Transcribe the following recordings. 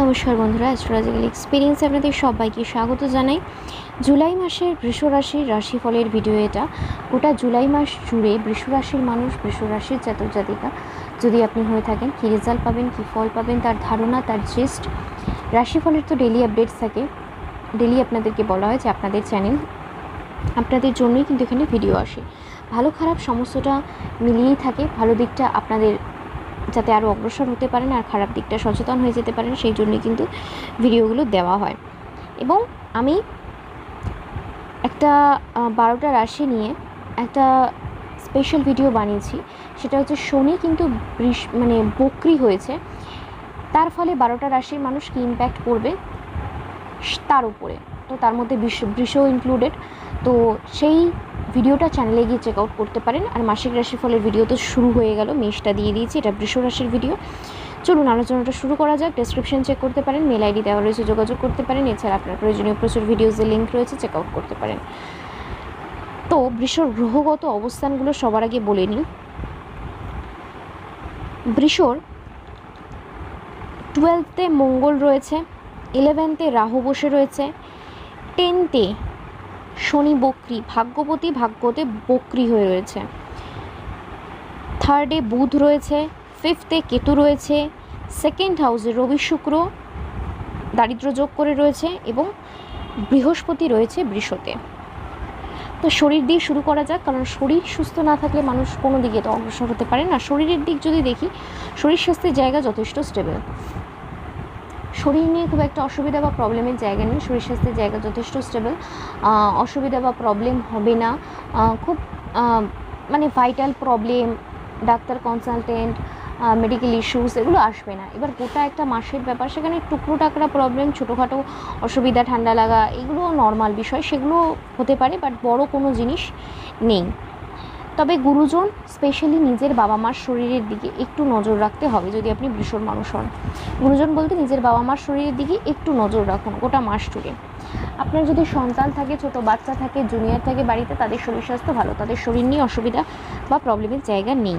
নমস্কার বন্ধুরা astrological experience আপনাদের সবাইকে স্বাগত জানাই। জুলাই মাসের বৃষ রাশির রাশিফলের ভিডিও এটা। গোটা জুলাই মাস জুড়ে বৃষ রাশির মানুষ, বৃষ রাশির জাতক জাতিকা, যদি আপনি হয়ে থাকেন, কী রেজাল্ট পাবেন, কী ফল পাবেন, তার ধারণা, তার জিস্ট রাশিফলের তো ডেলি আপডেটস থাকে। ডেলি আপনাদেরকে বলা হয় যে আপনাদের চ্যানেল আপনাদের জন্যই কিন্তু এখানে ভিডিও আসে। ভালো খারাপ সমস্তটা মিলিয়েই থাকে, ভালো দিকটা আপনাদের যাতে আরও অগ্রসর হতে পারেন আর খারাপ দিকটা সচেতন হয়ে যেতে পারেন, সেই জন্যই কিন্তু ভিডিওগুলো দেওয়া হয়। এবং আমি একটা বারোটা রাশি নিয়ে একটা স্পেশাল ভিডিও বানিয়েছি। সেটা হচ্ছে শনি কিন্তু বৃষ মানে বক্রি হয়েছে। তার ফলে বারোটা রাশির মানুষ কি ইম্প্যাক্ট করবে? তার উপরে। তো তার মধ্যে বৃষ ইনক্লুডেড তো সেই ভিডিওটা চ্যানেলে গিয়ে চেক আউট করতে পারেন। আর মাসিক রাশিফলের ভিডিও তো শুরু হয়ে গেল, মেষটা দিয়ে দিয়েছি, এটা বৃষ রাশির ভিডিও চলুন আলোচনাটা শুরু করা যাক ডেসক্রিপশন চেক করতে পারেন মেল আইডি দেওয়া রয়েছে, যোগাযোগ করতে পারেন। এছাড়া আপনার প্রয়োজনীয় প্রচুর ভিডিওসের লিঙ্ক রয়েছে চেক আউট করতে পারেন। তো বৃষর গ্রহগত অবস্থানগুলো সবার আগে বলে নিই। বৃষর টুয়েলভতে মঙ্গল রয়েছে ইলেভেন্থে রাহু বসে রয়েছে টেনতে শনি বক্রি, ভাগ্যবতী ভাগ্যতে বক্রি হয়ে রয়েছে। থার্ডে বুধ রয়েছে ফিফথে কেতু রয়েছে সেকেন্ড হাউসে রবি শুক্র, দারিদ্র যোগ করে রয়েছে এবং বৃহস্পতি রয়েছে বৃষতে। তো শরীর দিয়ে শুরু করা যাক, কারণ শরীর সুস্থ না থাকলে মানুষ কোনো দিকে তো অগ্রসর হতে পারে না। শরীরের দিক যদি দেখি, শরীর স্বাস্থ্যের জায়গা যথেষ্ট স্টেবল শরীর নিয়ে খুব একটা অসুবিধা বা প্রবলেমের জায়গা নেই। শরীর স্বাস্থ্যের জায়গা যথেষ্ট স্টেবল অসুবিধা বা প্রবলেম হবে না। খুব মানে vital problem doctor consultant medical issues এগুলো আসবে না। এবার গোটা একটা মাসের ব্যাপার, সেখানে টুকরো টাকরা প্রবলেম ছোটোখাটো অসুবিধা, ঠান্ডা লাগা, এগুলো নর্মাল বিষয়, সেগুলো হতে পারে বাট বড় কোনো জিনিস নেই। তবে গুরুজন স্পেশালি নিজের বাবা মার শরীরের দিকে একটু নজর রাখতে হবে যদি আপনি বৃষণ মানুষ হন। গুরুজন বলতে নিজের বাবা মার শরীরের দিকে একটু নজর রাখুন গোটা মাস জুড়ে। আপনার যদি সন্তান থাকে, ছোট বাচ্চা থাকে জুনিয়র থাকে বাড়িতে, তাদের শরীর স্বাস্থ্য ভালো, তাদের শরীর নিয়ে অসুবিধা বা প্রবলেমের জায়গা নেই।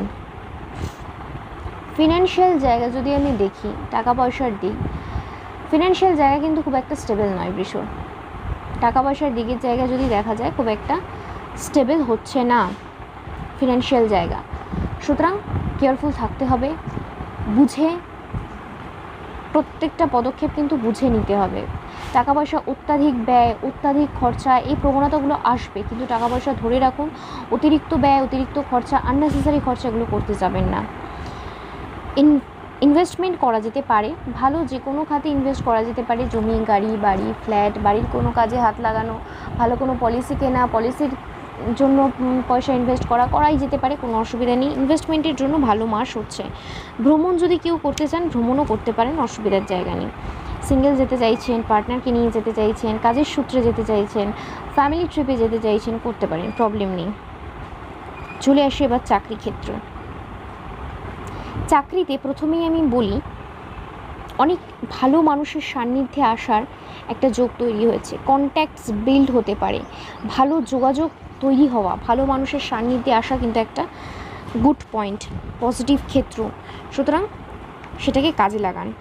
ফিনান্সিয়াল জায়গা যদি আমি দেখি টাকা পয়সার দিক ফিনান্সিয়াল জায়গা কিন্তু খুব একটা স্টেবল নয় বৃষণ টাকা পয়সার দিকের জায়গা যদি দেখা যায়, খুব একটা স্টেবল হচ্ছে না। ফিনান্সিয়াল জায়গা। সুতরাং কেয়ারফুল থাকতে হবে, বুঝে, প্রত্যেকটা পদক্ষেপ কিন্তু বুঝে নিতে হবে। টাকা পয়সা অত্যাধিক ব্যয়, অত্যাধিক খরচা, এই প্রবণতাগুলো আসবে, কিন্তু টাকা পয়সা ধরে রাখুন, অতিরিক্ত ব্যয়, অতিরিক্ত খরচা আননেসেসারি খরচা এগুলো করতে যাবেন না। ইন ইনভেস্টমেন্ট করা যেতে পারে, ভালো যে কোনো খাতে ইনভেস্ট করা যেতে পারে, জমি, গাড়ি, বাড়ি ফ্ল্যাট বাড়ির কোনো কাজে হাত লাগানো, ভালো কোনো পলিসি কেনা পলিসির জন্য পয়সা ইনভেস্ট করা, করাই যেতে পারে, কোনো অসুবিধা নেই। ইনভেস্টমেন্টের জন্য ভালো মাস হচ্ছে। ভ্রমণ যদি কেউ করতে চান, ভ্রমণও করতে পারেন, অসুবিধার জায়গা নেই। সিঙ্গেল যেতে চাইছেন পার্টনারকে নিয়ে যেতে চাইছেন, কাজের সূত্রে যেতে চাইছেন ফ্যামিলি ট্রিপে যেতে চাইছেন, করতে পারেন প্রবলেম নেই। চলে আসি এবার চাকরি ক্ষেত্র। চাকরিতে প্রথমেই আমি বলি অনেক ভালো মানুষের সান্নিধ্যে আসার একটা যোগ তৈরি হয়েছে। কন্ট্যাক্টস বিল্ড হতে পারে। ভালো যোগাযোগ তৈরি হওয়া, ভালো মানুষের সান্নিধ্যে আসা কিন্তু একটা গুড পয়েন্ট পজিটিভ ক্ষেত্র। সুতরাং সেটাকে কাজে লাগান।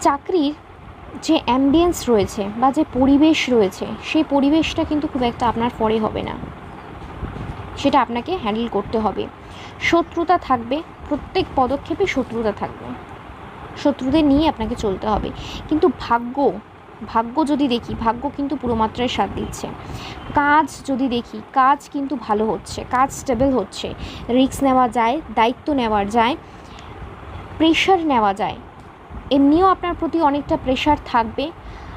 চাকরির যে অ্যাম্বিয়েন্স রয়েছে বা যে পরিবেশ রয়েছে, সেই পরিবেশটা কিন্তু খুব একটা আপনার পরে হবে না। সেটা আপনাকে হ্যান্ডেল করতে হবে। শত্রুতা থাকবে, প্রত্যেক পদক্ষেপে শত্রুতা থাকবে। শত্রুদের নিয়ে আপনাকে চলতে হবে। কিন্তু ভাগ্য ভাগ্য যদি দেখি, ভাগ্য কিন্তু পুরো মাত্রায় সাথ দিচ্ছে। কাজ যদি দেখি, কাজ কিন্তু ভালো হচ্ছে, কাজ স্টেবল হচ্ছে। রিস্ক নেওয়া যায়, দায়িত্ব নেওয়া যায় প্রেশার নেওয়া যায়। এমনিও আপনার প্রতি অনেকটা প্রেশার থাকবে।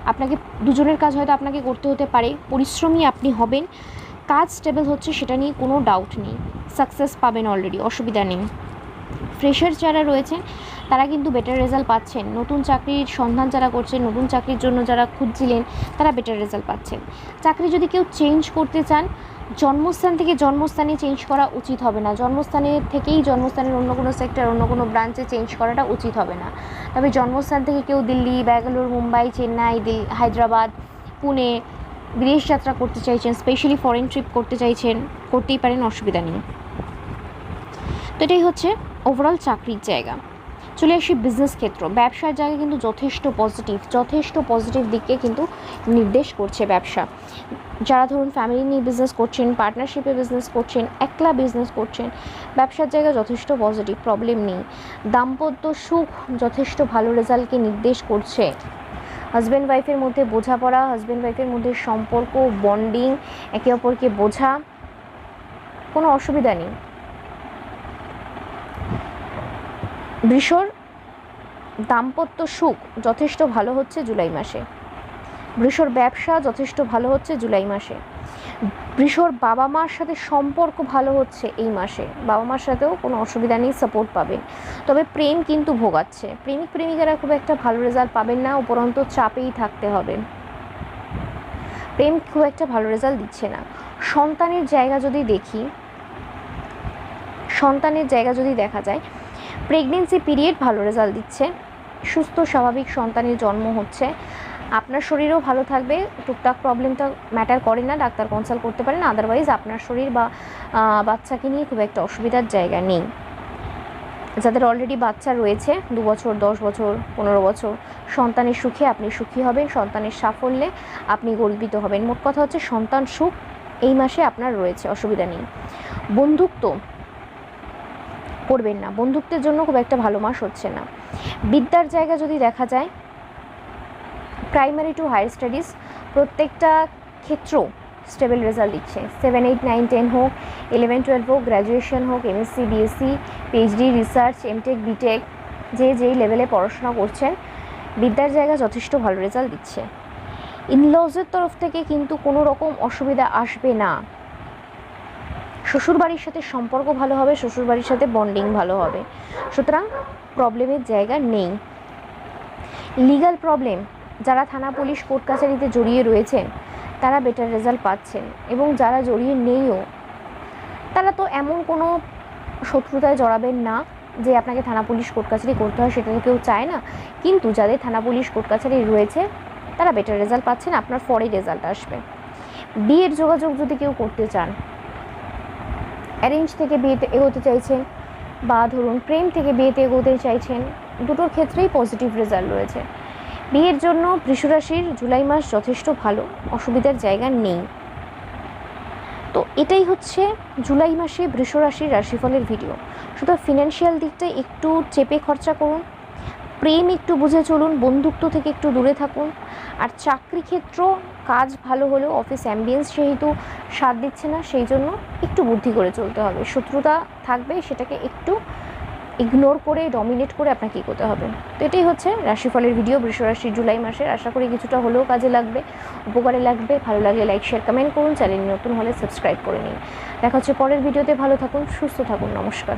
আপনাকে দুজনের কাজ হয়তো আপনাকে করতে হতে পারে, পরিশ্রমী আপনি হবেন। কাজ স্টেবল হচ্ছে সেটা নিয়ে কোনো ডাউট নেই। সাকসেস পাবেন অলরেডি অসুবিধা নেই। ফ্রেশার যারা রয়েছেন, তারা কিন্তু বেটার রেজাল্ট পাচ্ছেন। নতুন চাকরির সন্ধান যারা করছেন, নতুন চাকরির জন্য যারা খুঁজছিলেন, তারা বেটার রেজাল্ট পাচ্ছেন। চাকরি যদি কেউ চেঞ্জ করতে চান, জন্মস্থান থেকে জন্মস্থানে চেঞ্জ করা উচিত হবে না। জন্মস্থানের থেকেই জন্মস্থানের অন্য কোনো সেক্টর অন্য কোনো ব্রাঞ্চে চেঞ্জ করাটা উচিত হবে না। তবে জন্মস্থান থেকে কেউ দিল্লি, ব্যাঙ্গালোর, মুম্বাই, চেন্নাই, দিল হায়দ্রাবাদ, পুনে বিদেশ যাত্রা করতে চাইছেন স্পেশালি ফরেন ট্রিপ করতে চাইছেন, করতেই পারেন, অসুবিধা নেই। তো এটাই হচ্ছে ওভারঅল চাকরির জায়গা। চলে আসি বিজনেস ক্ষেত্র। ব্যবসার জায়গায় কিন্তু যথেষ্ট পজিটিভ যথেষ্ট পজিটিভ দিকে কিন্তু নির্দেশ করছে ব্যবসা। যারা ধরুন ফ্যামিলি নিয়ে বিজনেস করছেন পার্টনারশিপে বিজনেস করছেন, একলা বিজনেস করছেন, ব্যবসার জায়গা যথেষ্ট পজিটিভ প্রবলেম নেই। দাম্পত্য সুখ যথেষ্ট ভালো রেজাল্টকে নির্দেশ করছে। হাজব্যান্ড ওয়াইফের মধ্যে বোঝাপড়া হাজব্যান্ড ওয়াইফের মধ্যে সম্পর্ক বন্ডিং একে অপরকে বোঝা, কোনো অসুবিধা নেই। বৃষর দাম্পত্য সুখ যথেষ্ট ভালো হচ্ছে জুলাই মাসে। বৃষর ব্যবসা যথেষ্ট ভালো হচ্ছে জুলাই মাসে। বৃষর বাবা মার সাথে সম্পর্ক ভালো হচ্ছে এই মাসে। বাবা মার সাথেও কোনো অসুবিধা নেই সাপোর্ট পাবেন। তবে প্রেম কিন্তু ভোগাচ্ছে। প্রেমিক, প্রেমিকারা খুব একটা ভালো রেজাল্ট পাবেন না, উপরন্ত চাপেই থাকতে হবে। প্রেম খুব একটা ভালো রেজাল্ট দিচ্ছে না। সন্তানের জায়গা যদি দেখি, সন্তানের জায়গা যদি দেখা যায় প্রেগনেন্সি পিরিয়ড ভালো রেজাল্ট দিচ্ছে। সুস্থ, স্বাভাবিক সন্তানের জন্ম হচ্ছে। আপনার শরীরও ভালো থাকবে, টুকটাক প্রবলেমটা ম্যাটার করে না, ডাক্তার কনসাল্ট করতে পারেন আদারওয়াইজ আপনার শরীর বা বাচ্চাকে নিয়ে খুব একটা অসুবিধার জায়গা নেই। যাদের অলরেডি বাচ্চা রয়েছে, দু বছর, দশ বছর, পনেরো বছর, সন্তানের সুখে আপনি সুখী হবেন, সন্তানের সাফল্যে আপনি গর্বিত হবেন। মোট কথা হচ্ছে সন্তান সুখ এই মাসে আপনার রয়েছে, অসুবিধা নেই। বন্ধুত্ব করবেন না, বন্ধুত্বের জন্য খুব একটা ভালো মাস হচ্ছে না। বিদ্যার জায়গা যদি দেখা যায় প্রাইমারি টু হায়ার স্টাডিজ প্রত্যেকটা ক্ষেত্র স্টেবল রেজাল্ট দিচ্ছে। সেভেন এইট নাইন টেন হোক ইলেভেন টুয়েলভ হোক গ্র্যাজুয়েশন হোক MSc BSc PhD research MTech BTech যে যেই লেভেলে পড়াশোনা করছেন, বিদ্যার জায়গা যথেষ্ট ভালো রেজাল্ট দিচ্ছে। ইনলজের তরফ থেকে কিন্তু কোনো রকম অসুবিধা আসবে না। শ্বশুরবাড়ির সাথে সম্পর্ক ভালো হবে, শ্বশুরবাড়ির সাথে বন্ডিং ভালো হবে। সুতরাং প্রবলেমের জায়গা নেই। লিগাল প্রবলেম যারা থানা পুলিশ কোর্ট কাছারিতে জড়িয়ে রয়েছেন তারা বেটার রেজাল্ট পাচ্ছেন এবং যারা জড়িয়ে নেইও, তারা তো এমন কোনো শত্রুতায় জড়াবেন না যে আপনাকে থানা পুলিশ কোর্ট কাছারি করতে হয় সেটা তো কেউ চায় না। কিন্তু যাদের থানা পুলিশ কোর্ট কাছারি রয়েছে, তারা বেটার রেজাল্ট পাচ্ছেন, আপনার পরেই রেজাল্ট আসবে। বিয়ের যোগাযোগ যদি কেউ করতে চান অ্যারেঞ্জ থেকে বিয়েতে এগোতে চাইছেন বা ধরুন প্রেম থেকে বিয়েতে এগোতে চাইছেন, দুটোর ক্ষেত্রেই পজিটিভ রেজাল্ট রয়েছে। বিয়ের জন্য বৃষরাশির জুলাই মাস যথেষ্ট ভালো, অসুবিধার জায়গা নেই। তো এটাই হচ্ছে জুলাই মাসে বৃষরাশির রাশিফলের ভিডিও শুধু ফিনান্সিয়াল দিকটা একটু চেপে খরচা করুন, প্রেম একটু বুঝে চলুন, বন্ধুত্ব থেকে একটু দূরে থাকুন, আর চাকরি ক্ষেত্র কাজ ভালো হলেও অফিস অ্যাম্বিয়েন্স যেহেতু সাথ দিচ্ছে না, সেই জন্য একটু বুদ্ধি করে চলতে হবে। শত্রুতা থাকবে, সেটাকে একটু ইগনোর করে, ডমিনেট করে আপনাকে কী করতে হবে। তো এটাই হচ্ছে রাশিফলের ভিডিও বৃষরাশি জুলাই মাসের। আশা করি কিছুটা হলেও কাজে লাগবে, উপকারে লাগবে। ভালো লাগলে লাইক শেয়ার কমেন্ট করুন। চ্যানেল নতুন হলে সাবস্ক্রাইব করে নিন। দেখা হচ্ছে পরের ভিডিওতে। ভালো থাকুন, সুস্থ থাকুন। নমস্কার।